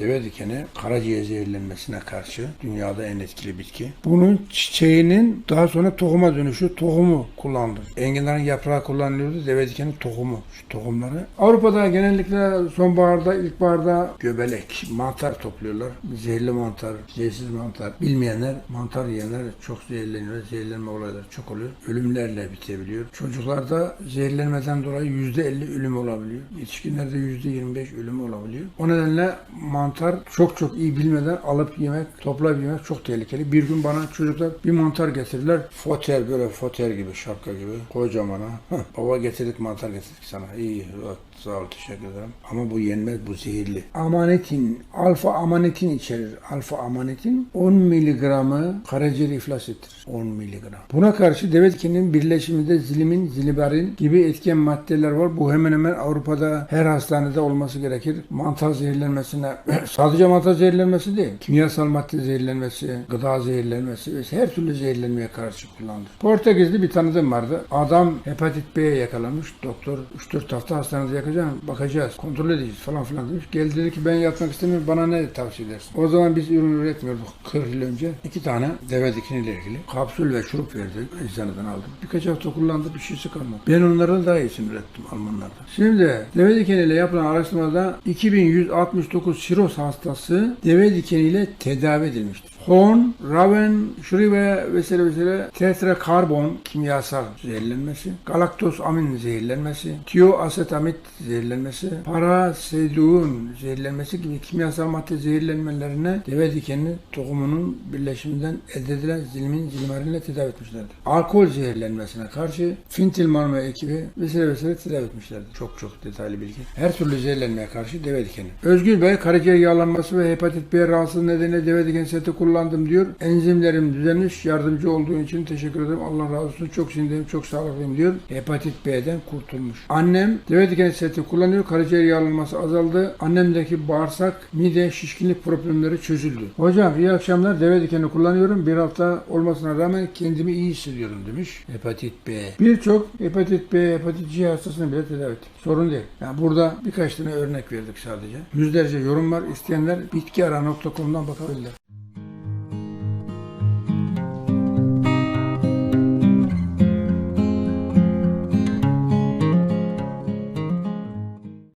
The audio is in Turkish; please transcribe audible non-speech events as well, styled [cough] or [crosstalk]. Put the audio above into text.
Deve dikeni karaciğer zehirlenmesine karşı dünyada en etkili bitki. Bunun çiçeğinin daha sonra tohuma dönüşü tohumu kullanılır. Enginlerin yaprağı kullanılıyordu. Deve dikeni tohumu. Şu tohumları. Avrupa'da genellikle sonbaharda, ilkbaharda göbelek, mantar topluyorlar. Zehirli mantar, zehirsiz mantar. Bilmeyenler, mantar yiyenler çok zehirleniyor. Zehirlenme olayları çok oluyor. Ölümlerle bitebiliyor. Çocuklarda zehirlenmeden dolayı %50 ölüm olabiliyor. Yetişkinlerde %25 ölüm olabiliyor. O nedenle mantar çok çok iyi bilmeden alıp yemek, toplayıp yemek çok tehlikeli. Bir gün bana çocuklar bir mantar getirdiler. Foter böyle foter gibi, şapka gibi. Kocaman ha. Heh, Baba getirdik mantar getirdik sana. İyi, evet, sağ ol, teşekkür ederim. Ama bu yenmez, bu zehirli. Amanetin, alfa amanetin içerir. Alfa amanetin 10 miligramı karaciğeri iflas ettirir. 10 miligram. Buna karşı deve dikeninin birleşiminde zilimin, zilibarin gibi etken maddeler var. Bu hemen hemen Avrupa'da her hastanede olması gerekir. Mantar zehirlenmesine, [coughs] sadece mantar zehirlenmesi değil, kimyasal madde zehirlenmesi, gıda zehirlenmesi ve her türlü zehirlenmeye karşı kullanılır. Portekizli bir tanıdığım vardı. Adam hepatit B'ye yakalanmış. Doktor 3-4 hafta hastanede yakacağım. Bakacağız. Kontrol edeceğiz falan filan demiş. Geldi dedi ki ben yatmak istemiyorum. Bana ne tavsiye edersin? O zaman biz ürün üretmiyorduk 40 yıl önce. iki tane deve dikiniyle ilgili kapsül ve şurup verdi. Eczaneden aldım. Birkaç hafta kullandı. Bir şeysi kalmadı. Ben onların daha iyisini ürettim Almanlarda. Şimdi deve dikeniyle yapılan araştırmada 2169 siroz hastası deve dikeniyle tedavi edilmiştir. Horn, Raven, Shrive vesaire vesaire tetrakarbon kimyasal zehirlenmesi, galaktoz amin zehirlenmesi, tioasetamit zehirlenmesi, parasedun zehirlenmesi gibi kimyasal madde zehirlenmelerine deve dikeni tohumunun birleşiminden elde edilen zilmin zilmarinle tedavi etmişlerdir. Alkol zehirlenmesine karşı Fintilman ve ekibi vesaire vesaire tedavi etmişlerdir. Çok çok detaylı bilgi. Her türlü zehirlenmeye karşı deve dikeni. Özgür Bey karaciğer yağlanması ve hepatit B rahatsızlığı nedeniyle deve dikeni seti kullandım diyor. Enzimlerim düzelmiş. Yardımcı olduğun için teşekkür ederim. Allah razı olsun. Çok sinirliyim, çok sağlıklıyım diyor. Hepatit B'den kurtulmuş. Annem deve dikeni seti kullanıyor. Karaciğer yağlanması azaldı. Annemdeki bağırsak, mide, şişkinlik problemleri çözüldü. Hocam iyi akşamlar. Deve dikeni kullanıyorum. Bir hafta olmasına rağmen kendimi iyi hissediyorum demiş. Hepatit B. Birçok hepatit B, hepatit C hastasını bile tedavi ettik. Sorun değil. Yani burada birkaç tane örnek verdik sadece. Yüzlerce yorum var. İsteyenler bitkiara.com'dan bakabilirler.